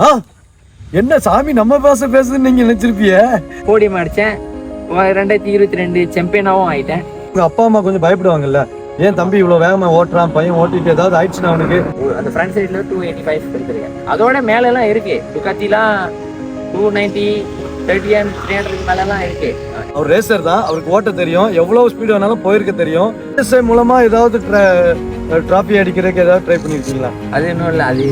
ஆ? என்ன சாமி நம்ம பாச பேசுதுன்னு நீங்க நினைச்சிருப்பிய? போடியம் அடித்தேன் ரெண்டாயிரத்தி இருபத்தி ரெண்டு சாம்பியனாகவும் ஆயிட்டேன். உங்க அப்பா அம்மா கொஞ்சம் பயப்படுவாங்கல்ல? ஏன் தம்பி இவ்வளவு வேகமா ஓட்டுறான் பையன் ஓட்டிட்டு ஏதாவது ஆயிடுச்சுன்னா அவனுக்கு? அந்த ஃப்ரண்ட் சைடில் டூ எயிட்டி ஃபைவ் எடுத்திருக்கேன் அதோட மேலெல்லாம் இருக்கு. டுக்காத்திலாம் two ninety thirty and three hundred மேலெல்லாம் இருக்கு. அவர் ரேசர் தான் அவருக்கு ஓட்ட தெரியும். எவ்வளவு ஸ்பீடு வேணாலும் போயிருக்க தெரியும். RSI மூலமா ஏதாவது டிராஃபி அடிக்கிறதுக்கு ஏதாவது ட்ரை பண்ணிருக்கீங்களா? அது இன்னும் இல்லை அது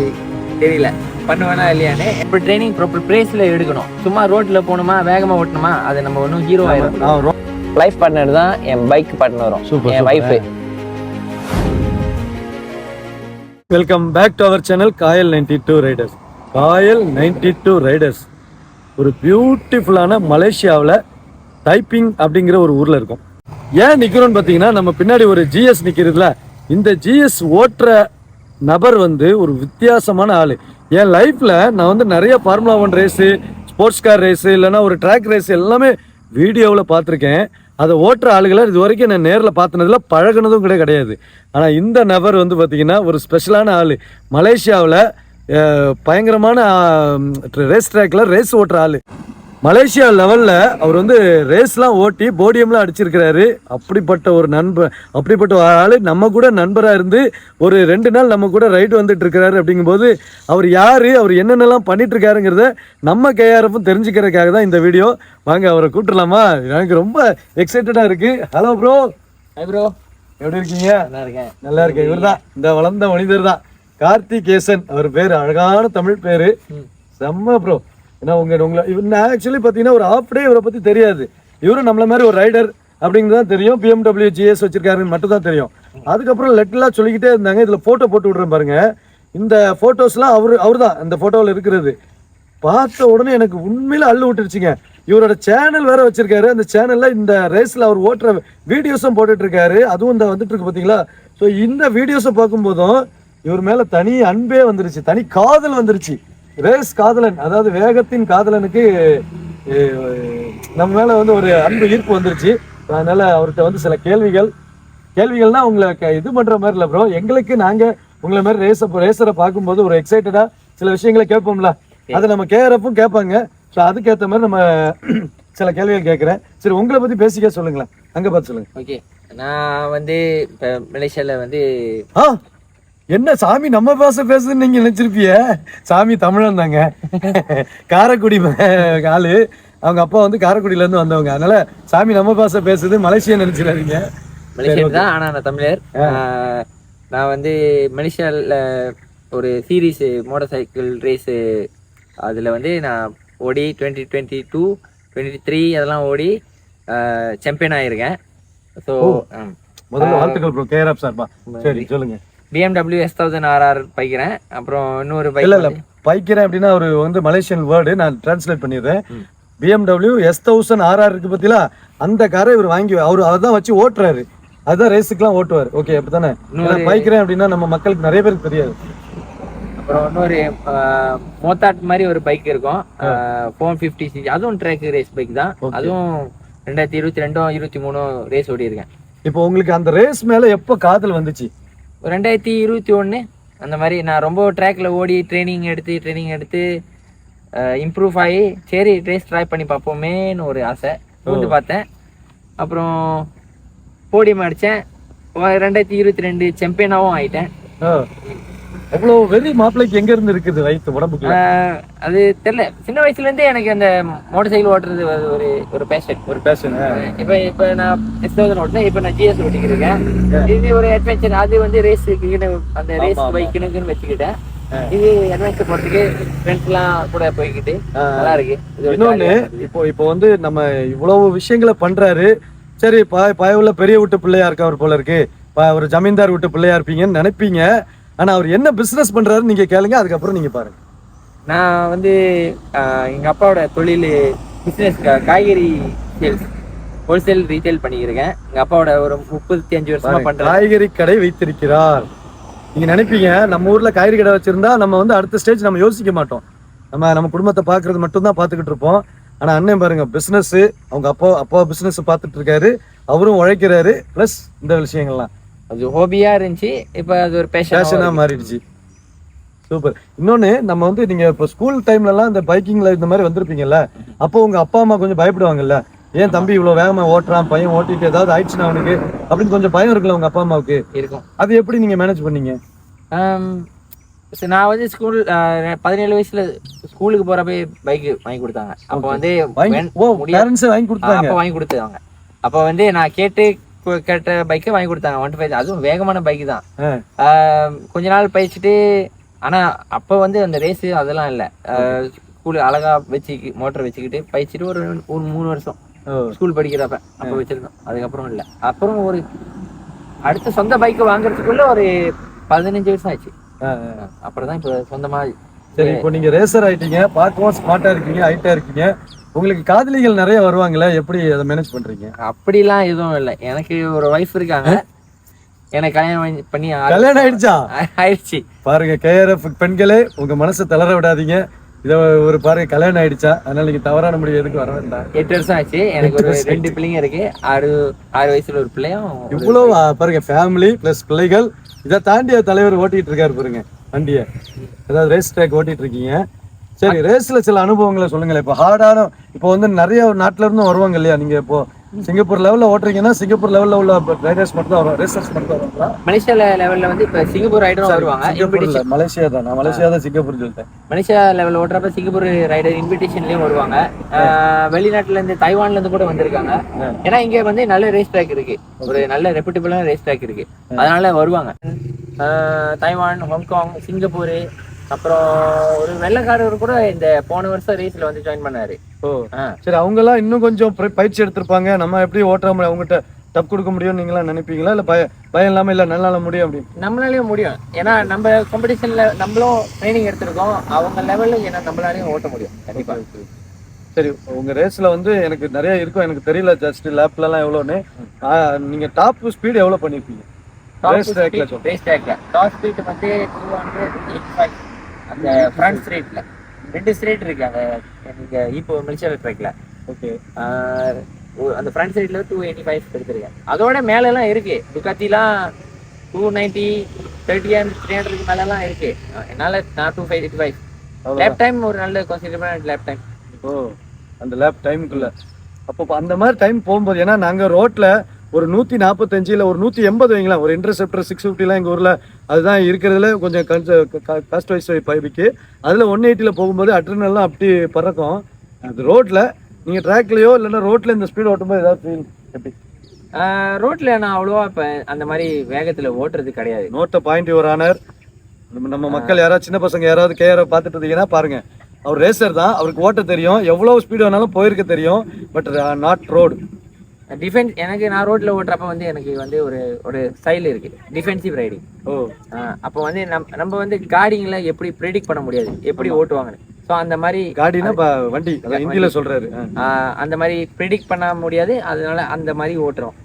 தெரியல. பண்ணுவேனா இல்லையானே? இப்போ ட்ரைனிங் ப்ராப்பர் ப்ளேஸில் எடுக்கணும். சும்மா ரோட்டில் போகணுமா வேகமாக ஓட்டணுமா? அது நம்ம ஒன்றும் ஹீரோ ஆயிடும் லைஃப் பார்ட்னர் தான் என் பைக் பார்ட்னரும் என். Wife welcome back to our channel Kayal ninety two riders Kayal ninety two riders ஒரு பியூட்டிஃபுல்லான மலேசியாவில் டைப்பிங் அப்படிங்கிற ஒரு ஊரில் இருக்கும். ஏன் நிற்கிறோன்னு பார்த்தீங்கன்னா நம்ம பின்னாடி ஒரு ஜிஎஸ் நிற்கிறதுல இந்த ஜிஎஸ் ஓட்டுற நபர் வந்து ஒரு வித்தியாசமான ஆள். என் லைஃப்பில் நான் வந்து நிறைய formula one race sports car race இல்லைனா ஒரு ட்ராக் ரேஸ் எல்லாமே வீடியோவில் பார்த்துருக்கேன். அதை ஓட்டுற ஆளுகளை இது வரைக்கும் நான் நேரில் பார்த்தனதுல பழகுனதும் கூட கிடையாது. ஆனால் இந்த நபர் வந்து பார்த்திங்கன்னா ஒரு ஸ்பெஷலான ஆள். மலேசியாவில் பயங்கரமான ரேஸ் ட்ராக்கில் ரேஸ் ஓட்டுற ஆள். மலேசியா லெவலில் அவர் வந்து ரேஸ்லாம் ஓட்டி போடியம்லாம் அடிச்சிருக்கிறாரு. அப்படிப்பட்ட ஒரு நண்பர் அப்படிப்பட்ட ஒரு ஆள் நம்ம கூட நண்பராக இருந்து ஒரு ரெண்டு நாள் நம்ம கூட ரைடு வந்துட்டு இருக்கிறாரு அப்படிங்கும்போது அவர் யார் அவர் என்னென்னலாம் பண்ணிட்டு இருக்காருங்கிறத நம்ம கேஆர்எஃப்பும் தெரிஞ்சுக்கிறதுக்காக தான் இந்த வீடியோ வாங்க அவரை கூப்பிட்டுலாமா எனக்கு ரொம்ப எக்ஸைட்டடாக இருக்கு. ஹலோ ப்ரோ ப்ரோ எப்படி இருக்கீங்க? நல்லா இருக்கேன். நல்லா இருக்கேன். இவர் தான் இந்த வளர்ந்த மனிதர் தான் கார்த்திகேசன். அவர் பேர் அழகான தமிழ் பேரு. செம்ம ப்ரோ ஏன்னா உங்க உங்களை இவர் நான் ஆக்சுவலி பார்த்தீங்கன்னா ஒரு ஆஃப் டே இவரை பற்றி தெரியாது. இவரும் நம்மள மாதிரி ஒரு ரைடர் அப்படிங்கிறது தான் தெரியும். பிஎம்டபிள்யூ ஜிஎஸ் வச்சிருக்காருன்னு மட்டும் தான் தெரியும். அதுக்கப்புறம் லெட்டர்லாம் சொல்லிக்கிட்டே இருந்தாங்க. இதில் ஃபோட்டோ போட்டு விட்றேன் பாருங்க. இந்த ஃபோட்டோஸ்லாம் அவர் அவர் தான் இந்த ஃபோட்டோவில் இருக்கிறது. பார்த்த உடனே எனக்கு உண்மையில் அள்ளு விட்டுருச்சுங்க. இவரோட சேனல் வேற வச்சிருக்காரு. அந்த சேனல்ல இந்த ரேஸ்ல அவர் ஓட்டுற வீடியோஸும் போட்டுட்டு இருக்காரு. அதுவும் இந்த வந்துட்டு இருக்கு பாத்தீங்களா ஸோ இந்த வீடியோஸை பார்க்கும்போதும் இவர் மேல தனி அன்பே வந்துருச்சு. தனி காதல் வந்துருச்சு. ரேஸ் காதலன் அதாவது வேகத்தின் காதலனுக்கு நம்ம மேல வந்து ஒரு அன்பு ஈர்ப்பு வந்துருச்சு. அதனால அவர்கிட்ட வந்து சில கேள்விகள். கேள்விகள்னா உங்களை இது பண்ற மாதிரி இல்ல ப்ரோ எங்களுக்கு நாங்க உங்களை மாதிரி ரேஸ ரேசரை பார்க்கும்போது ஒரு எக்ஸைட்டடா சில விஷயங்களை கேட்போம்ல. அதை நம்ம கேஆர்எஃப்பும் கேட்பாங்க. ஸோ அதுக்கேற்ற மாதிரி நம்ம சில கேள்விகள் கேட்குறேன். சரி உங்களை பத்தி பேசிக்க சொல்லுங்களேன். அங்க பார்த்து சொல்லுங்க. ஓகே நான் வந்து இப்போ மலேசியாவில் வந்து ஆ! என்ன சாமி நம்ம பாச பேசுதுன்னு நீங்க நினைச்சிருப்பிய? சாமி தமிழன் தாங்க. காரைக்குடி ஆளு. அவங்க அப்பா வந்து காரைக்குடியில இருந்து வந்தவங்க. அதனால சாமி நம்ம பாச பேசுது மலேசியா நினைச்சிடாதீங்க. மலேசியன் தான் ஆனால் நான் தமிழர். நான் வந்து மலேசியாவில் ஒரு சீரீஸ் மோட்டார் சைக்கிள் ரேஸு அதில் வந்து நான் ஓடி twenty twenty two twenty three அதெல்லாம் ஓடி சாம்பியன் ஆயிருக்கேன். ஸோ முதல்ல வாழ்த்துக்கள் ப்ரோ கேஆர்எஃப் சார்பா சரி சொல்லுங்க. பிஎம்டபிள்யூ எஸ் தௌசண்ட் ஆர்ஆர் பைக்கிறேன். அப்புறம் இன்னொரு இல்ல இல்ல. பைக் பைக்கிறேன் அப்படின்னா ஒரு வந்து மலேசியன் வேர்டு நான் டிரான்ஸ்லேட் பண்ணிடுறேன். பிஎம்டபிள்யூ எஸ் தௌசண்ட் ஆர்ஆர் இருக்கு பத்திலா அந்த காரை இவர் வாங்கி அவர் அதான் வச்சு ஓட்டுறாரு. அதுதான் ரேஸுக்குலாம் ஓட்டுவார். ஓகே அப்படித்தானே? பைக்கிறேன் அப்படின்னா நம்ம மக்களுக்கு நிறைய பேருக்கு தெரியாது. அப்புறம் இன்னொரு மோத்தாட் மாதிரி ஒரு பைக் இருக்கும். ஃபோர் ஃபிஃப்டி சிசி அதுவும் ட்ராக் ரேஸ் பைக் தான். அதுவும் ரெண்டாயிரத்தி இருபத்தி ரெண்டும் இருபத்தி மூணும் ரேஸ் ஓடி இருக்கேன் இப்போ உங்களுக்கு அந்த ரேஸ் மேல எப்போ காதல் வந்துச்சு? ரெண்டாயிரத்தி இருபத்தி ஒன்று அந்த மாதிரி நான் ரொம்ப ட்ராக்ல ஓடி ட்ரைனிங் எடுத்து ட்ரைனிங் எடுத்து இம்ப்ரூவ் ஆகி சரி ரேஸ் ட்ரை பண்ணி பார்ப்போமேன்னு ஒரு ஆசை. வந்து பார்த்தேன். அப்புறம் போடியம் அடித்தேன் ரெண்டாயிரத்தி இருபத்தி ரெண்டு சாம்பியனாகவும் ஆயிட்டேன். ஆ. அவ்வளோ வெறி மாப்பிள்ளைக்கு எங்க இருந்து இருக்குது வயிற்று உடம்புக்கு? அது தெரியல சின்ன வயசுல இருந்தே எனக்கு அந்த மோட்டார் சைக்கிள் ஓட்டுறது ஒரு- ஒரு பேஷன் ஒரு பேஷன் இப்ப இப்ப நான் எஸ் தௌசண்ட் ஓட்டினேன் இப்ப நான் ஜிஎஸ் ஓட்டிக்கிட்டு இருக்கேன் இது ஒரு அட்வென்ச்சர் அது வந்து ரேஸுக்கு அந்த ரேஸ் பைக்குன்னு வச்சுக்கிட்டேன். இது அட்வென்ச்சர் போறதுக்கு ஃப்ரெண்ட்ஸ் எல்லாம் கூட போய்கிட்டு நல்லா இருக்கு இன்னொன்னு. இப்போ இப்போ வந்து நம்ம இவ்வளவு விஷயங்களை பண்றாரு. சரி பா பயவுள்ள பெரிய வீட்டு பிள்ளையா இருக்கவர் போல இருக்கு. ஒரு ஜமீன்தார் வீட்டு பிள்ளையா இருப்பீங்கன்னு நினைப்பீங்க. ஆனா அவர் என்ன பிசினஸ் பண்றாரு நீங்க கேளுங்க அதுக்கப்புறம் நீங்க பாருங்க. நான் வந்து ஆஹ் எங்க அப்பாவோட தொழில் பிசினஸ் காய்கறி சேல்ஸ் ஹோல்சேல் ரீட்டைல் பண்ணியிருக்கேன். எங்க அப்பாவோட ஒரு முப்பத்தி அஞ்சு வருஷமா பண்றேன். காய்கறி கடை வைத்திருக்கிறார். நீங்க நினைப்பீங்க நம்ம ஊர்ல காய்கறி கடை வச்சிருந்தா நம்ம வந்து அடுத்த ஸ்டேஜ் நம்ம யோசிக்க மாட்டோம். நம்ம நம்ம குடும்பத்தை பாக்குறது மட்டும் தான் பாத்துக்கிட்டு இருப்போம். ஆனா அண்ணன் பாருங்க பிசினஸ் அவங்க அப்பா அப்பா பிசினஸ் பார்த்துட்டு இருக்காரு. அவரும் உழைக்கிறாரு பிளஸ் இந்த விஷயங்கள்லாம். அது ஹோபியா இருந்துச்சு இப்ப அது ஒரு பேஷனா ஃபேஷனா மாறிடுச்சு. சூப்பர் இன்னொன்னு நம்ம வந்து நீங்க இப்போ ஸ்கூல் டைம்ல எல்லாம் இந்த பைக்கிங்ல இந்த மாதிரி வந்திருப்பீங்கல்ல அப்போ உங்க அப்பா அம்மா கொஞ்சம் பயப்படுவாங்கல்ல? ஏன் தம்பி இவ்வளவு வேகமா ஓட்டுறான் பையன் ஓட்டிட்டு ஏதாவது ஆயிடுச்சுன்னா அவனுக்கு? அப்படின்னு கொஞ்சம் பயம் இருக்குல்ல உங்க அப்பா அம்மாவுக்கு? இருக்கும். அது எப்படி நீங்க மேனேஜ் பண்ணீங்க? நான் வந்து ஸ்கூல் பதினேழு வயசுல ஸ்கூலுக்கு போறப்ப பைக் வாங்கி கொடுத்தாங்க. அப்போ வந்து வாங்கி கொடுத்தாங்க. அப்போ வாங்கி கொடுத்தாங்க அப்போ வந்து நான் கேட்டு கேட்ட பைக்கை வாங்கி கொடுத்தாங்க ஒன் ஃபைவ் அதுவும் வேகமான பைக் தான். கொஞ்ச நாள் பயிச்சுட்டு ஆனா அப்போ வந்து அந்த ரேஸ் அதெல்லாம் இல்லை. ஸ்கூல் அழகா வச்சு மோட்டர் வச்சுக்கிட்டு பயிச்சுட்டு ஒரு ஒரு மூணு வருஷம். ஸ்கூல் படிக்கிறப்ப அப்போ வச்சிருந்தோம். அதுக்கப்புறம் இல்லை. அப்புறம் ஒரு அடுத்த சொந்த பைக் வாங்குறதுக்குள்ள ஒரு பதினஞ்சு வருஷம் ஆச்சு. அப்புறம் தான் இப்போ சொந்தமா சரி இப்போ நீங்க ரேசர் ஆயிட்டீங்க. பார்க்கவும் ஸ்மார்ட்டா இருக்கீங்க ஹைட்டா இருக்கீங்க. உங்களுக்கு காதலிகள் நிறைய வருவாங்களே எப்படி அதை மேனேஜ் பண்றீங்க? அப்படிலாம் எதுவும் இல்லை. எனக்கு ஒரு ஒய்ஃப் இருக்காங்க. எனக்கு கல்யாணம் பண்ணி- கல்யாணம் ஆயிடுச்சா? ஆயிடுச்சு. பாருங்க கேஆர்எஃப் பெண்களே உங்க மனசை தளர விடாதீங்க. இத ஒரு பாருங்க கல்யாணம் ஆயிடுச்சா? அதனால நீங்க தவறான முடிவு எதுக்கு வர வேண்டாம். எட்டு வருஷம் ஆச்சு. எனக்கு ஒரு ரெண்டு பிள்ளைங்க இருக்கு. ஆறு ஆறு வயசுல ஒரு பிள்ளையும் ஆ, பாருங்க ஃபேமிலி பிளஸ் பிள்ளைகள். இதை தாண்டி தலைவர் ஓட்டிட்டு இருக்காரு பாருங்க வண்டியை. அதாவது ரேஸ் ட்ராக் ஓட்டிட்டு இருக்கீங்க. சரி ரேஸ்ல சில அனுபவங்களை சொல்லுங்களேன். இப்போ ஹார்டான இப்போ வந்து நிறைய நாட்டுல இருந்தும் வருவாங்க இல்லையா? நீங்க இப்போ சிங்கப்பூர் லெவல்ல ஓட்டுறீங்கன்னா சிங்கப்பூர் லெவல்ல உள்ள ரைடர்ஸ் மட்டும் தான் வரும் ரேசர்ஸ் மட்டும் தான் வருவாங்களா? மலேசியா லெவல்ல வந்து இப்ப சிங்கப்பூர் ரைடரும் வருவாங்க மலேசியா தான். நான் மலேசியா தான் சிங்கப்பூர் சொல்லிட்டேன் மலேசியா லெவல் ஓட்டுறப்ப சிங்கப்பூர் ரைடர் இன்விடேஷன்லயும் வருவாங்க. வெளிநாட்டுல இருந்து தைவான்ல இருந்து கூட வந்திருக்காங்க. ஏன்னா இங்க வந்து நல்ல ரேஸ் ட்ராக் இருக்கு. ஒரு நல்ல ரெப்யூட்டபிளான ரேஸ் ட்ராக் இருக்கு. அதனால வருவாங்க. தைவான் ஹாங்காங் சிங்கப்பூர் அப்புறம் ஒரு வெள்ளக்காரர் கூட இந்த போன வருஷம் ரேஸ்ல வந்து ஜாயின் பண்ணாரு. ஓ சரி அவங்க எல்லாம் இன்னும் கொஞ்சம் பயிற்சி- எடுத்திருப்பாங்க. நம்ம எப்படி ஓட்டுற முடியும் அவங்ககிட்ட டப் கொடுக்க முடியும் நீங்களா நினைப்பீங்களா? இல்ல பய பயம் இல்லாம இல்ல நல்லால முடியும் அப்படின்னு? நம்மளாலயும் முடியும். ஏன்னா நம்ம காம்படிஷன்ல நம்மளும் ட்ரைனிங் எடுத்திருக்கோம். அவங்க லெவல்ல ஏன்னா நம்மளாலையும் ஓட்ட முடியும். கண்டிப்பா. சரி உங்க ரேஸ்ல வந்து எனக்கு நிறைய இருக்கும். எனக்கு தெரியல ஜஸ்ட் லேப்ல எல்லாம் எவ்வளோன்னு ஆ, நீங்க டாப் ஸ்பீடு எவ்வளவு பண்ணிருப்பீங்க? ரேஸ் ட்ராக்ல ரேஸ் ட்ராக்ல டாப் ஸ்பீட் வந்து டூ ஹண்ட்ரட் எயிட் ஃபைவ் அந்த ஃப்ரண்ட் ஸ்ட்ரேட்ல ரெண்டு ஸ்ட்ரேட் இருக்கு அந்த நீங்க இப்போ மில்ச்சர் ட்ராக்ல ஓகே. அந்த ஃப்ரண்ட் சைட்ல டூ எயிட்டி ஃபைவ் எடுத்திருக்கேன். அதோட மேல எல்லாம் இருக்கு. டுகாத்திலாம் two ninety thirty and three hundred மேலலாம் இருக்கு. என்னால நான் two five eighty five lap time ஒரு நல்ல கன்சிடரபிளான லேப் டைம் ஓ அந்த லேப் டைமுக்குள்ள அப்போ அந்த மாதிரி டைம் போகும்போது ஏன்னா நாங்க ரோட்ல ஒரு நூத்தி நாற்பத்தஞ்சு இல்ல ஒரு நூத்தி எண்பது வைங்களேன். ஒரு இன்டர்செப்டர் சிக்ஸ் ஃபிஃப்டிலாம் எங்க ஊர்ல அதுதான் இருக்கிறதுல கொஞ்சம் காஸ்ட் வைஸ் பைபிக்கு. அதுல ஒன் எயிட்டில போகும்போது அட்ரினல்லாம் அப்படி பறக்கும். அது ரோட்ல நீங்க ட்ராக்லயோ இல்லைன்னா ரோட்ல இந்த ஸ்பீட் ஓட்டும்போது ஏதாவது ஃபீல் எப்படி? ரோட்ல நான் அவ்வளோவா இப்போ அந்த மாதிரி வேகத்துல ஓட்டுறது கிடையாது. நோட்ட பாயிண்ட் யுவர் ஆனர் நம்ம மக்கள் யாராவது சின்ன பசங்க யாராவது கேஆர் பார்த்துட்டு இருந்தீங்கன்னா பாருங்க. அவர் ரேசர் தான் அவருக்கு ஓட்ட தெரியும். எவ்வளவு ஸ்பீடு வேணாலும் போயிருக்க தெரியும். பட் நாட் ரோடு டிஃபென்ஸ் எனக்கு நான் ரோட்ல ஓட்டுறப்ப வந்து எனக்கு வந்து ஒரு ஒரு ஸ்டைல் இருக்கு. Defensive riding oh. அப்போ வந்து நம் நம்ம வந்து காடிங்ல எப்படி ப்ரெடிக்ட் பண்ண முடியாது எப்படி ஓட்டுவாங்கன்னு. ஸோ அந்த மாதிரி காடினா வண்டி ஹிந்தியில. ஆஹ் அந்த மாதிரி ப்ரெடிக்ட் பண்ண முடியாது அதனால அந்த மாதிரி ஓட்டுறோம்.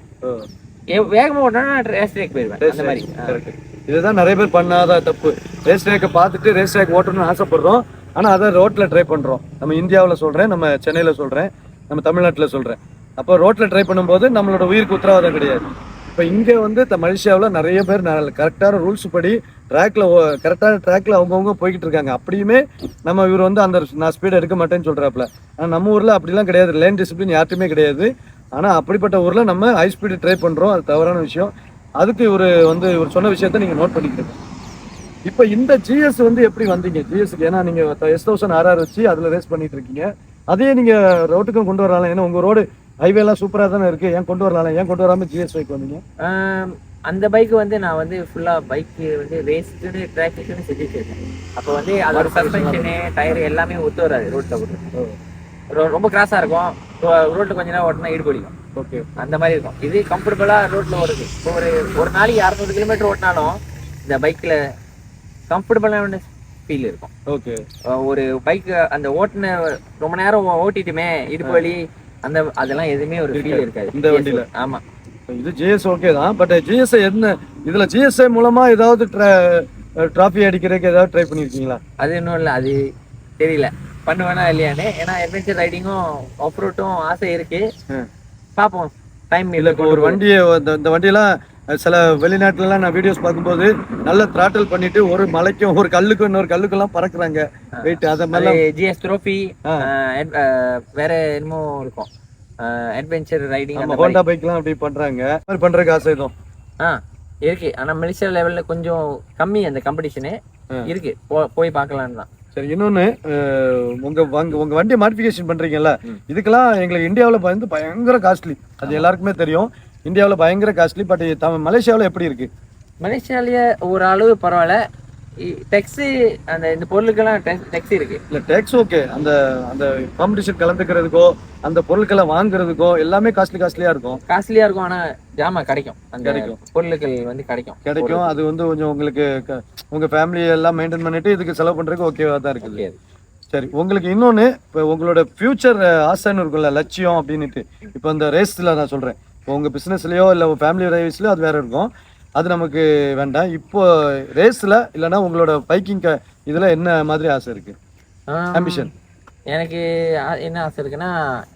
வேகமா ஓட்டினா நான் ரேஸ் ட்ராக் போயிடுவேன் அந்த மாதிரி. இதுதான் நிறைய பேர் பண்ணாத தப்பு. ரேஸ் ட்ராக்கை பார்த்துட்டு ரேஸ் ட்ராக் ஓட்டணும்னு ஆசைப்படுறோம். ஆனா அதை ரோட்ல ட்ரை பண்றோம். நம்ம இந்தியாவுல சொல்றேன் நம்ம சென்னையில சொல்றேன் நம்ம தமிழ்நாட்டுல சொல்றேன். அப்போ ரோட்டில் ட்ரை பண்ணும்போது நம்மளோட உயிருக்கு உத்தரவாதம் கிடையாது. இப்போ இங்கே வந்து த- மலேசியாவுல நிறைய பேர் கரெக்டான ரூல்ஸ் படி ட்ராக்ல கரெக்டான ட்ராக்ல அவங்கவுங்க போய்கிட்டு இருக்காங்க. அப்படியுமே நம்ம இவர் வந்து அந்த நான் ஸ்பீடு எடுக்க மாட்டேன்னு சொல்கிறாப்புல ஆனால் நம்ம ஊரில் அப்படிலாம் கிடையாது. லேன் டிசிப்ளின் யார்ட்டுமே கிடையாது. ஆனால் அப்படிப்பட்ட ஊரில் நம்ம ஹை ஸ்பீடு ட்ரை பண்ணுறோம் அது தவறான விஷயம். அதுக்கு இவர் வந்து இவர் சொன்ன விஷயத்த நீங்கள் நோட் பண்ணிக்கிறீங்க இப்போ இந்த ஜிஎஸ் வந்து எப்படி வந்தீங்க? ஜிஎஸ்க்கு ஏன்னா நீங்கள் எஸ் தௌசண்ட் ஆர்ஆர் வச்சு அதில் ரேஸ் பண்ணிட்டு இருக்கீங்க. அதையே நீங்கள் ரோட்டுக்கும் கொண்டு வரலாம். ஏன்னா உங்கள் ரோடு ஹைவே எல்லாம் சூப்பரா தானே இருக்கு? ஏன் கொண்டு வரலாம் ஏன் கொண்டு வராம ஜிஎஸ் வைக்க வந்தீங்க? அந்த பைக் வந்து நான் வந்து ஃபுல்லா பைக் வந்து ரேஸ்க்குன்னு ட்ராக்குன்னு செஞ்சு வச்சிருக்கேன் அப்போ வந்து அதோட சஸ்பென்ஷனு டயர் எல்லாமே ஒத்து வராது ரோட்ல ஓட்டு ரோ- ரொம்ப கிராஸா இருக்கும். ரோட்ல கொஞ்ச நேரம் ஓட்டினா ஈடுபடிக்கும் ஓகே. அந்த மாதிரி இருக்கும். இது கம்ஃபர்டபுளா ரோட்ல ஓடுது. இப்போ ஒரு ஒரு நாளைக்கு அறுநூறு கிலோமீட்டர் ஓட்டினாலும் இந்த பைக்ல கம்ஃபர்டபுளான ஃபீல் இருக்கும். ஓகே. ஒரு பைக் அந்த ஓட்டுன ரொம்ப நேரம் ஓட்டிட்டுமே இடுப்பு வலி அந்த அதெல்லாம் எதுவுமே ஒரு ஃபீல் இருக்காது. இந்த வண்டியில? ஆமா. இது ஜிஎஸ் ஓகே தான் பட் ஜிஎஸ் என்ன? இதுல ஜிஎஸ்ஐ மூலமா ஏதாவது டிராஃபி அடிக்கிறதுக்கு ஏதாவது ட்ரை பண்ணிருக்கீங்களா? அது இன்னும் இல்லை அது தெரியல. பண்ணுவேனா இல்லையான்னு ஏன்னா அட்வென்ச்சர் ரைடிங்கும் ஆஃப் ரோட்டும் ஆசை இருக்கு. பார்ப்போம் டைம் இல்ல ஒரு வண்டியை இந்த வண்டியெல்லாம் சில வெளிநாட்டுலலாம் நான் வீடியோஸ் பார்க்கும்போது நல்ல த்ராட்டல் பண்ணிட்டு ஒரு மலைக்கும் ஒரு கல்லுக்கும் இன்னொரு கல்லுக்கெல்லாம் பறக்குறாங்க. வெயிட் அதை மாதிரிலாம் ஜிஎஸ் ட்ரோஃபி. வேற என்னமோ இருக்கும். அட்வென்ச்சர் ரைடிங் அந்த மாதிரி. ஹோண்டா பைக்லாம் அப்படி பண்றாங்க. மாதிரி பண்றதுக்கு ஆசை எதுவும்? ஆ இருக்கு. ஆனா மலேசியா லெவல்ல கொஞ்சம் கம்மி அந்த காம்படிஷனு இருக்கு. போய் பார்க்கலான்னு தான். சரி இன்னொன்னு அஹ், உங்க வாங்க உங்க வண்டியை மாடிஃபிகேஷன் பண்றீங்கல்ல இதுக்கெல்லாம் எங்களுக்கு இந்தியாவுல வந்து பயங்கர காஸ்ட்லி அது எல்லாருக்குமே தெரியும். இந்தியாவுல பயங்கர காஸ்ட்லி பட் மலேசியாவுல எப்படி இருக்கு? மலேசியாலயே ஒரு அளவு பரவாயில்ல டெக்ஸ் அந்த இந்த பொருளுக்கெல்லாம் டெக்ஸ் இருக்கு. இல்ல டேக்ஸ் ஓகே அந்த அந்த காம்படிஷன் கலந்துக்கிறதுக்கோ அந்த பொருட்களை வாங்குறதுக்கோ எல்லாமே காஸ்ட்லி காஸ்ட்லியா இருக்கும். காஸ்ட்லியா இருக்கும் ஆனா ஜாமா கிடைக்கும். அந்த கிடைக்கும். பொருட்கள் வந்து கிடைக்கும். கிடைக்கும். அது வந்து கொஞ்சம் உங்களுக்கு க- உங்க ஃபேமிலி எல்லாம் மெயின்டைன் பண்ணிட்டு இதுக்கு செலவு பண்றதுக்கு ஓகேவா தான் இருக்குது. சரி உங்களுக்கு இன்னொன்னு இப்போ உங்களோட ஃபியூச்சர் ஆசைன்னு இருக்கும்ல லட்சியம் அப்படின்னுட்டு. இப்போ இந்த ரேஸ்ல நான் சொல்றேன். இப்போ உங்க பிசினஸ்லயோ இல்ல உங்க ஃபேமிலி ரைஸ்லயோ அது வேற இருக்கும். அது நமக்கு வேண்டாம். இப்போ ரேஸ்ல இல்லைன்னா உங்களோட பைக்கிங் இதுல என்ன மாதிரி ஆசை இருக்கு? ஆம், ஆம்பிஷன் எனக்கு என்ன ஆசை இருக்குன்னா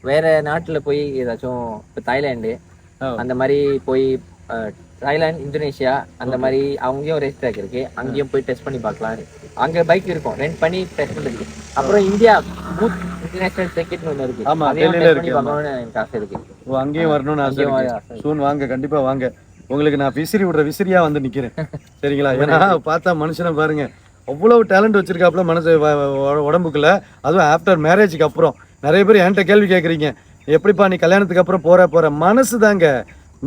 வேற நாட்டுல போய் ஏதாச்சும் இப்போ தாய்லாந்து அந்த மாதிரி போய் தாய்லாந்து இந்தோனேஷியா அந்த மாதிரி அங்கேயும் ரேஸ் ட்ராக் இருக்கு. அங்கேயும் போய் டெஸ்ட் பண்ணி பார்க்கலாம். அங்க பைக் இருக்கும். ரெண்ட் பண்ணி டெஸ்ட் பண்ணுறதுக்கு. அப்புறம் இந்தியா பூத் இன்டர்நேஷனல் சர்க்கிட்னு ஒன்று இருக்கு. ஆமா, டெல்லியில இருக்கு, எனக்கு ஆசை இருக்கு. ஓ அங்கேயும் வரணும்னு ஆசை இருக்கு. சூன் வாங்க கண்டிப்பா வாங்க. உங்களுக்கு நான் விசிறி விடுற விசிறியா வந்து நிக்கிறேன். சரிங்களா? ஏன்னா பார்த்தா மனுஷனை பாருங்க. அவ்வளவு டேலண்ட் வச்சிருக்காப்புல மனசு உடம்புக்குள்ள. அதுவும் ஆஃப்டர் மேரேஜுக்கு அப்புறம். நிறைய பேர் என்கிட்ட கேள்வி கேட்குறீங்க. எப்படிப்பா நீ கல்யாணத்துக்கு அப்புறம் போற போற? மனசு தாங்க.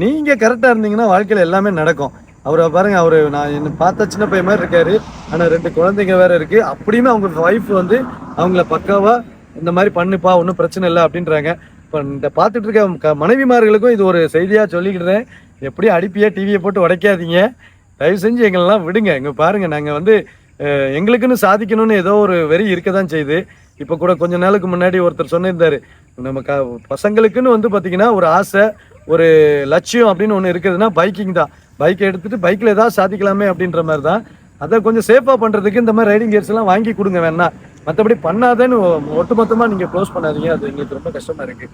நீங்கள் கரெக்டாக இருந்தீங்கன்னா வாழ்க்கையில் எல்லாமே நடக்கும். அவரை பாருங்க அவரு நான் என்ன பார்த்த சின்ன பையன் மாதிரி இருக்காரு. ஆனால் ரெண்டு குழந்தைங்க வேற இருக்கு. அப்படியுமே அவங்க ஒய்ஃப் வந்து அவங்கள பக்காவா இந்த மாதிரி பண்ணுப்பா ஒன்றும் பிரச்சனை இல்லை அப்படின்றாங்க. இப்போ இந்த பார்த்துட்டு இருக்க மனைவிமார்களுக்கும் இது ஒரு செய்தியாக சொல்லிக்கிட்டுறேன் எப்படி அடிப்பியா டிவியை போட்டு உடைக்காதீங்க. தயவு செஞ்சு எங்களெல்லாம் விடுங்க. இங்கே பாருங்கள் நாங்கள் வந்து எங்களுக்குன்னு சாதிக்கணும்னு ஏதோ ஒரு வெறி இருக்க தான் செய்யுது. இப்போ கூட கொஞ்ச நாளுக்கு முன்னாடி ஒருத்தர் சொன்னிருந்தார். நம்ம க பசங்களுக்குன்னு வந்து பார்த்திங்கன்னா ஒரு ஆசை ஒரு லட்சியம் அப்படின்னு ஒன்று இருக்குதுன்னா பைக்கிங் தான். பைக்கை எடுத்துகிட்டு பைக்கில் ஏதாவது சாதிக்கலாமே அப்படின்ற மாதிரி தான் அதை கொஞ்சம் சேஃபாக பண்ணுறதுக்கு இந்த மாதிரி ரைடிங் கியர்ஸ் எல்லாம் வாங்கி கொடுங்க வேணா. மற்றபடி பண்ணாதேன்னு ஒட்டுமொத்தமாக நீங்கள் க்ளோஸ் பண்ணாதீங்க. அது எங்களுக்கு ரொம்ப கஷ்டமாக இருக்குது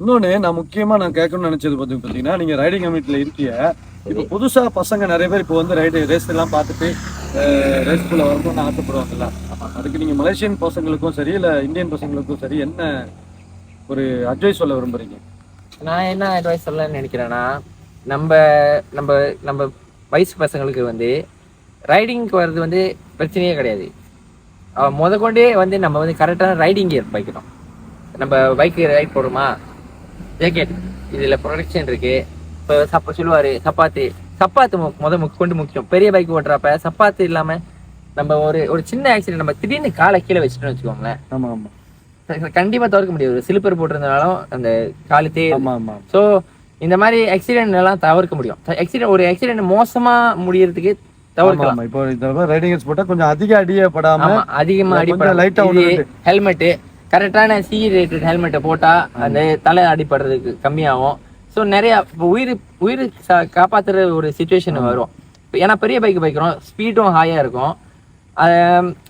இன்னொன்று நான் முக்கியமாக நான் கேட்கணும்னு நினச்சது பார்த்து பார்த்தீங்கன்னா நீங்கள் ரைடிங் கமிட்டியில் இருக்கிய இப்போ புதுசாக பசங்க நிறைய பேர் இப்போ வந்து ரைடு ரேஸ் எல்லாம் பார்த்துட்டு ரேஸ்குள்ளே வரணும்னு ஆசைப்படுவாங்கல்ல. அதுக்கு நீங்கள் மலேசியன் பசங்களுக்கும் சரி இல்லை இந்தியன் பசங்களுக்கும் சரி என்ன ஒரு அட்வைஸ் சொல்ல விரும்புகிறீங்க நான் என்ன அட்வைஸ் சொல்லணும்னு நினைக்கிறேன்னா நம்ம நம்ம நம்ம வயசு பசங்களுக்கு வந்து ரைடிங்க்கு வர்றது வந்து பிரச்சனையே கிடையாது. அவன் முத கொண்டே வந்து நம்ம வந்து கரெக்டான ரைடிங் கியர் வைக்கணும் நம்ம பைக்கு ரைட் போடுமா ஜேக்கெட் இதுல ப்ரொடெக்ஷன் இருக்கு. இப்போ சப்ப சொல்லுவார் சப்பாத்து. சப்பாத்து மு- முத முக் கொண்டு முக்கியம். பெரிய பைக் ஓட்டுறப்ப சப்பாத்து இல்லாமல் நம்ம ஒரு ஒரு சின்ன ஆக்சிடென்ட் நம்ம திடீர்னு காலை கீழே வச்சுட்டோம்னு வச்சுக்கோங்களேன். ஆமாம் ஆமாம் கண்டிப்பா தவிர்க்க முடியாது. சிலிப்பர் போட்டிருந்தாலும் அந்த காலத்தே ஸோ இந்த மாதிரி ஆக்சிடென்ட் எல்லாம் தவிர்க்க முடியும். ஆக்சிடென்ட் ஒரு ஆக்சிடென்ட் மோசமா முடியறதுக்கு தவிர்க்கலாம். இப்போ இந்த ரைடிங் போட்டால் கொஞ்சம் அதிக அடியே படாம அதிகமா ஒண்ணு இது ஹெல்மெட் கரெக்டான சி ரேட்டட் ஹெல்மெட்டை போட்டா அந்த தலை அடிபடுறதுக்கு கம்மியாகும். ஸோ நிறைய இப்போ உயிர் உயிர் காப்பாத்துற ஒரு சுச்சுவேஷன் வரும். ஏன்னா பெரிய பைக் பைக்கிறோம் ஸ்பீடும் ஹாயா இருக்கும்.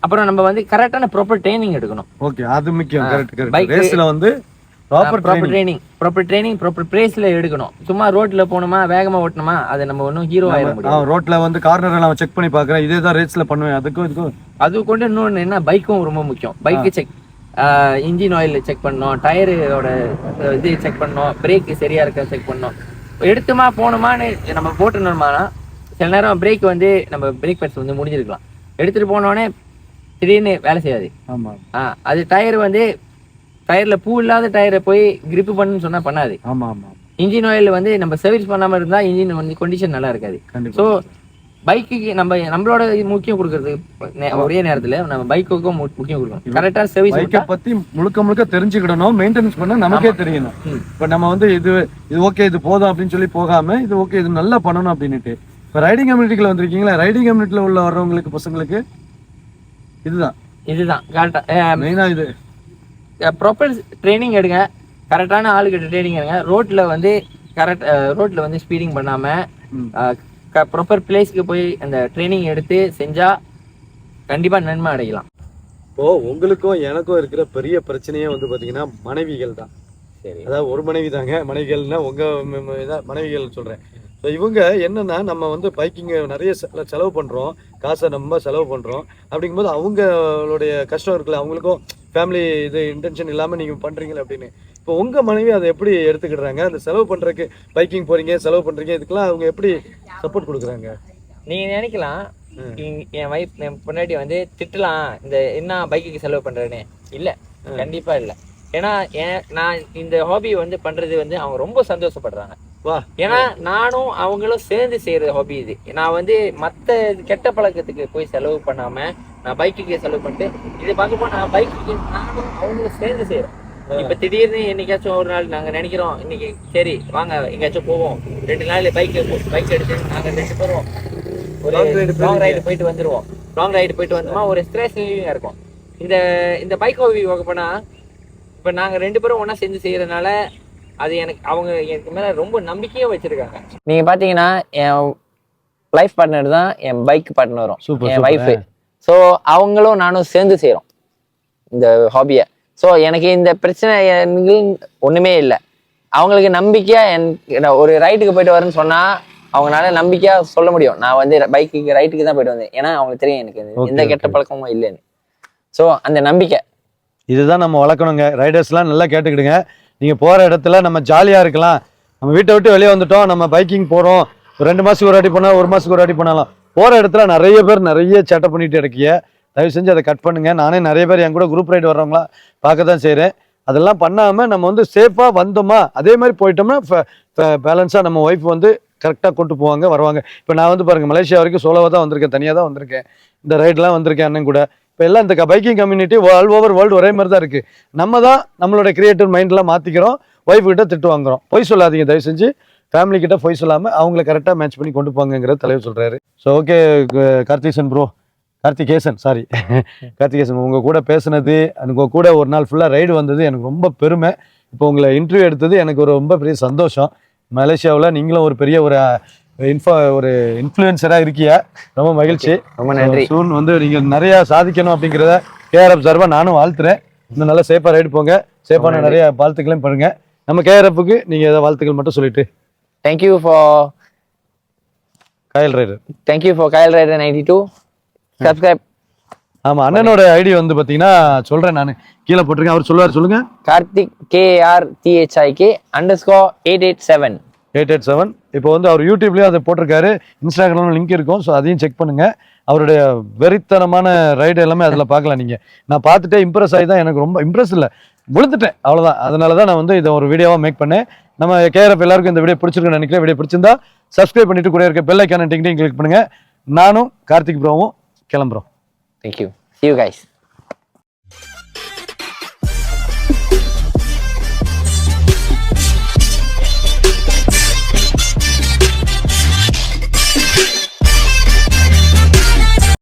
அப்புறம் நம்ம வந்து கரெக்டான ப்ராப்பர் ட்ரைனிங் எடுக்கணும். ஓகே அது முக்கியம். கரெக்ட் கரெக்ட் ரேஸ்ல வந்து proper proper training proper training proper பிளேஸ்ல எடுக்கணும். சும்மா ரோட்ல போகணுமா வேகமா ஓட்டணுமா அதை நம்ம ஒன்றும் ஹீரோ ஆயிட முடியும் ரோட்ல வந்து கார்னர் எல்லாம் செக் பண்ணி பாக்குறேன் இதே தான் ரேஸ்ல பண்ணுவேன். அதுக்கும் இதுக்கும். அது கொண்டு இன்னொன்று என்ன பைக்கும் ரொம்ப முக்கியம். பைக்கு செக் இன்ஜின் ஆயில் செக் பண்ணணும் டயரோட இது செக் பண்ணணும் பிரேக் சரியா இருக்கா செக் பண்ணணும் எடுத்துமா போகணுமான்னு நம்ம போட்டுனோம்னா சில நேரம் பிரேக் வந்து நம்ம பிரேக் பேட்ஸ் வந்து முடிஞ்சிருக்கலாம். எடுத்துட்டு போனோடனே திடீர்னு வேலை செய்யாது. ஆமா. ஆ அது டயர் வந்து டயர்ல பூ இல்லாத டயரை போய் grip பண்ணுன்னு சொன்னா பண்ணாது. ஆமா ஆமா இன்ஜின் ஆயில் வந்து நம்ம சர்வீஸ் பண்ணாம இருந்தா இன்ஜின் வந்து கொண்டிஷன் நல்லா இருக்காது. ஸோ பைக்குக்கு நம்ம நம்மளோட முக்கியம் கொடுக்கறது ஒரே நேரத்துல நம்ம பைக்குக்கும் முக்கியம் கொடுக்கணும். கரெக்டா சர்வீஸ் பைக்கை பத்தி முழுக்க முழுக்க தெரிஞ்சுக்கிடணும் மெயின்டெனன்ஸ் பண்ண நமக்கே தெரியணும். இப்ப நம்ம வந்து இது இது ஓகே இது போதும் அப்படின்னு சொல்லி போகாம இது ஓகே இது நல்லா பண்ணணும் அப்படின்னுட்டு. இப்ப ரைடிங் கம்யூனிட்டிக்குள்ள வந்திருக்கீங்களா? ரைடிங் கம்யூனிட்டில உள்ள வர்றவங்களுக்கு பசங்களுக்கு இதுதான். இதுதான் கரெக்டா மெயினா இது. ப்ராப்பர் ட்ரைனிங் எடுங்க. கரெக்டான ஆளுகிட்ட ட்ரைனிங் எடுங்க. ரோட்ல வந்து கரெக்ட் ரோட்ல வந்து ஸ்பீடிங் பண்ணாம ம். ப்ராப்பர் பிளேஸ்க்கு போய் அந்த ட்ரைனிங் எடுத்து செஞ்சா கண்டிப்பா நன்மை அடையலாம். இப்போ உங்களுக்கும் எனக்கும் இருக்கிற பெரிய பிரச்சனையே வந்து பாத்தீங்கன்னா மனைவிகள் தான். சரி. அதாவது ஒரு மனைவி தாங்க. மனைவிகள்னா உங்க ம- ம- இதா- மனைவிகள் சொல்றேன். ஸோ இவங்க என்னன்னா நம்ம வந்து பைக்கிங் நிறைய செலவு பண்றோம். காசை நம்ம செலவு பண்றோம். அப்படிங்கும்போது அவங்களுடைய கஷ்டம் இருக்குல்ல அவங்களுக்கும் ஃபேமிலி இது இன்டென்ஷன் இல்லாம நீங்க பண்றீங்களே அப்படின்னு. இப்போ உங்க மனைவி அதை எப்படி எடுத்துக்கிடுறாங்க? அந்த செலவு பண்றதுக்கு பைக்கிங் போறீங்க செலவு பண்றீங்க இதுக்கெல்லாம் அவங்க எப்படி சப்போர்ட் கொடுக்குறாங்க? நீங்க நினைக்கலாம். என் வைஃப் என் பொண்டாட்டி வந்து திட்டலாம் இந்த என்ன பைக்குக்கு செலவு பண்றேன்னு. இல்ல கண்டிப்பா இல்ல. ஏன்னா ஏன் நான் இந்த ஹாபி வந்து பண்றது வந்து அவங்க ரொம்ப சந்தோஷப்படுறாங்க. ஏன்னா நானும் அவங்களும் சேர்ந்து செய்யற ஹாபி இது. நான் வந்து மத்த கெட்ட பழக்கத்துக்கு போய் செலவு பண்ணாம நான் பைக்குக்கு செலவு பண்ணிட்டு இது பார்க்கும்போது நான் பைக்குக்கு நானும் அவங்களும் சேர்ந்து செய்யறோம் இப்ப திடீர்னு என்னைக்காச்சும் ஒரு நாள் நாங்க நினைக்கிறோம் இன்னைக்கு சரி வாங்க எங்கேயாச்சும் போவோம். ரெண்டு நாள் பைக் பைக் எடுத்து நாங்க ரெண்டு பேரும் ஒரு லாங் ரைடு போயிட்டு வந்துருவோம். லாங் ரைடு போயிட்டு வந்தோமா ஒரு ஸ்ட்ரெஸ் ரிலீவிங்கா இருக்கும். இந்த இந்த பைக் ஹாபி போனா இப்ப நாங்க ரெண்டு பேரும் ஒண்ணா சேர்ந்து செய்யறதுனால அது எனக்கு அவங்க எனக்கு மேல ரொம்ப நம்பிக்கையும் வச்சிருக்காங்க. நீங்க பாத்தீங்கன்னா என் லைஃப் பார்ட்னர் தான் என் பைக் பார்ட்னரும் என் ஒய்ஃபு ஸோ அவங்களும் நானும் சேர்ந்து செய்கிறோம் இந்த ஹாபியை ஸோ எனக்கு இந்த பிரச்சனை எனக்கு ஒன்றுமே இல்லை. அவங்களுக்கு நம்பிக்கையாக என் ஒரு ரைட்டுக்கு போயிட்டு வரேன்னு சொன்னால் அவங்களால நம்பிக்கையாக சொல்ல முடியும். நான் வந்து பைக்குக்கு ரைட்டுக்கு தான் போயிட்டு வந்தேன். ஏன்னா அவங்களுக்கு தெரியும் எனக்கு எந்த கெட்ட. பழக்கமும் இல்லைன்னு. ஸோ அந்த நம்பிக்கை. இதுதான் நம்ம வளர்க்கணுங்க. ரைடர்ஸ்லாம் நல்லா கேட்டுக்கிடுங்க. நீங்கள் போகிற இடத்துல நம்ம ஜாலியாக இருக்கலாம். நம்ம வீட்டை விட்டு வெளியே வந்துட்டோம் நம்ம பைக்கிங் போகிறோம் ரெண்டு மாதத்துக்கு ஒரு வாட்டி போனால் ஒரு மாதத்துக்கு ஒரு வாட்டி போனாலும். போகிற இடத்துல நிறைய பேர் நிறைய சேட்டை பண்ணிட்டு இருக்கீங்க. தயவு செஞ்சு அதை கட் பண்ணுங்கள் நானே நிறைய பேர் என் கூட குரூப் ரைடு வர்றவங்களா பார்க்க தான் செய்கிறேன் அதெல்லாம் பண்ணாமல் நம்ம வந்து சேஃபாக வந்தோமா? அதே மாதிரி போயிட்டோம்னா பேலன்ஸாக நம்ம ஒய்ஃப் வந்து கரெக்டாக கொண்டு போவாங்க வருவாங்க. இப்போ நான் வந்து பாருங்க மலேசியா வரைக்கும் சோலோவாக தான் வந்திருக்கேன் தனியாக தான் வந்திருக்கேன். இந்த ரைடெலாம் வந்திருக்கேன் அண்ணன் கூட. இப்போ எல்லாம் இந்த biking community all over world ஒரே மாதிரி தான் இருக்குது நம்ம தான் நம்மளோட கிரியேட்டிவ் மைண்ட்லாம் மாற்றிக்கிறோம் ஒய்ஃப் கிட்ட திட்டு வாங்குறோம். பொய் சொல்லாதீங்க தயவு செஞ்சு. ஃபேமிலி கிட்ட பொய் சொல்லாமல் அவங்கள கரெக்டாக மேட்ச் பண்ணி கொண்டு போங்கிறத தலைவர் சொல்கிறாரு so okay Karthikesan bro Karthikesan sorry Karthikesan உங்கள் கூட பேசுனது உங்கள் கூட ஒரு நாள் ஃபுல்லாக ரைடு வந்தது எனக்கு ரொம்ப பெருமை. இப்போ உங்களை இன்டர்வியூ எடுத்தது எனக்கு ஒரு ரொம்ப பெரிய சந்தோஷம். மலேசியாவில் நீங்களும் ஒரு பெரிய ஒரு இன்ஃபா ஒரு இன்ஃப்ளூயன்சராக இருக்கியா? ரொம்ப மகிழ்ச்சி. ரொம்ப நன்றி. சூன் வந்து நீங்கள் நிறையா சாதிக்கணும் அப்படிங்கிறத கேஆர்எஃப் சார்பாக நானும் வாழ்த்துறேன். இன்னும் நல்லா சேஃபாக ரைடு போங்க. சேஃபான. நிறைய வாழ்த்துக்களையும் பண்ணுங்க நம்ம கேஆர்எஃப்க்கு நீங்கள் ஏதாவது வாழ்த்துக்கள் மட்டும் சொல்லிட்டு. Thank you for Kayal rider thank you for Kayal rider ninety two subscribe ஆமாம் அண்ணனோட ஐடி வந்து பார்த்தீங்கன்னா சொல்கிறேன் நான். கீழே போட்டிருக்கேன். அவர் சொல்லுவார் சொல்லுங்கள் Karthik K R D H I K underscore eight eight seven eight eight seven. இப்போ வந்து அவர் யூடியூப்லேயும் அதை போட்டிருக்காரு. இன்ஸ்டாகிராமில் லிங்க் இருக்கும். ஸோ அதையும் செக் பண்ணுங்கள் அவருடைய வெறித்தனமான ரைடு எல்லாமே அதில் பார்க்கலாம் நீங்கள் நான் பார்த்துட்டே இம்ப்ரெஸ் ஆகி தான் எனக்கு ரொம்ப இம்ப்ரெஸ் இல்லை. விழுந்துட்டேன். அவ்வளோதான் அதனால தான் நான் வந்து இதை ஒரு வீடியோவாக மேக் பண்ணேன். நம்ம கேஆர்எஃப் எல்லாருக்கும் இந்த வீடியோ பிடிச்சிருக்குன்னு நினைக்கிறேன். வீடியோ பிடிச்சிருந்தா சப்ஸ்கிரைப் பண்ணிட்டு கூட இருக்க பெல் ஐக்கான கிளிக் பண்ணுங்கள் நானும் கார்த்திக் ப்ரோவும் கிளம்புறோம். Thank you you guys